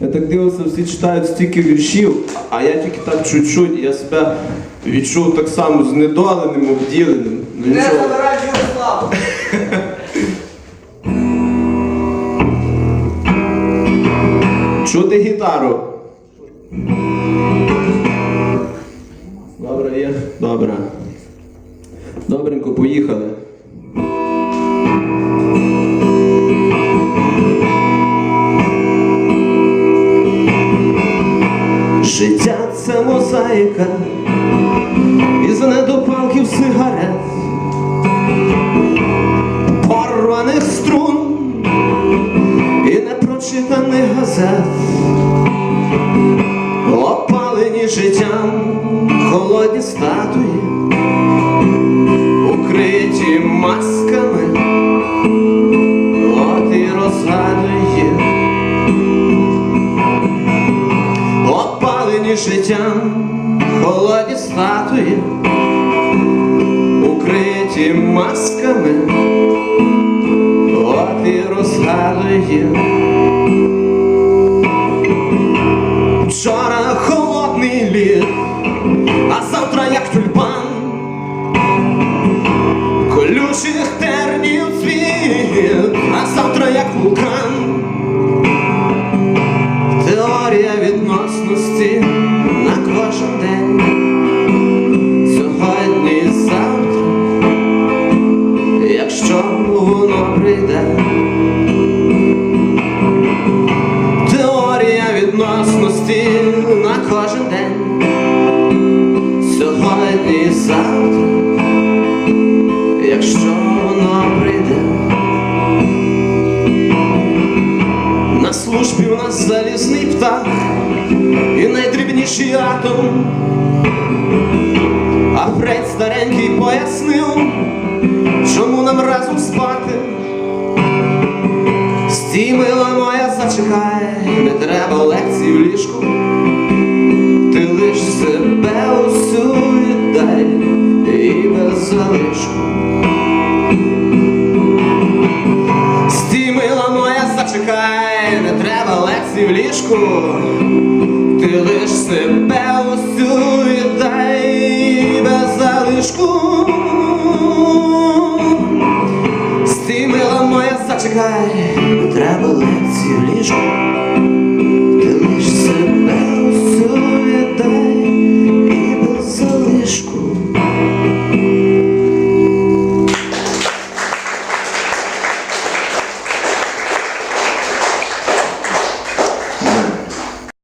Я так дивився, всі читають стільки віршів, а я тільки так чуть-чуть, я себе відчув так само знедоленим, обділеним. Ну, Не нічого. забирай Ярославу. Чути гітару. Добре є? Добре. Добренько, поїхали. Це мозаїка із недопалків сигарет, порваних струн і непрочитаних газет, опалені життям холодні статуї, опалені життям холодні статуї, укриті масками. От і розгадує. Вчора холодний лід, а завтра як тюльпан, колючих тернів цвіт, а завтра як вулкан. Теорія відносності відносності на кожен день. Сьогодні і завтра, якщо воно прийде. На службі у нас залізний птах і найдрібніший атом. А Фрейд старенький пояснив, чому нам разом спати? Стій, моя, зачекай, не треба лекцій в ліжку, ти лиш себе усю віддай і без залишку. Стій, мила моя, зачекай, не треба лекцій в ліжку, ти лиш себе усю віддай і без залишку. Стій, мила моя, зачекай, не треба лекції в ліжку.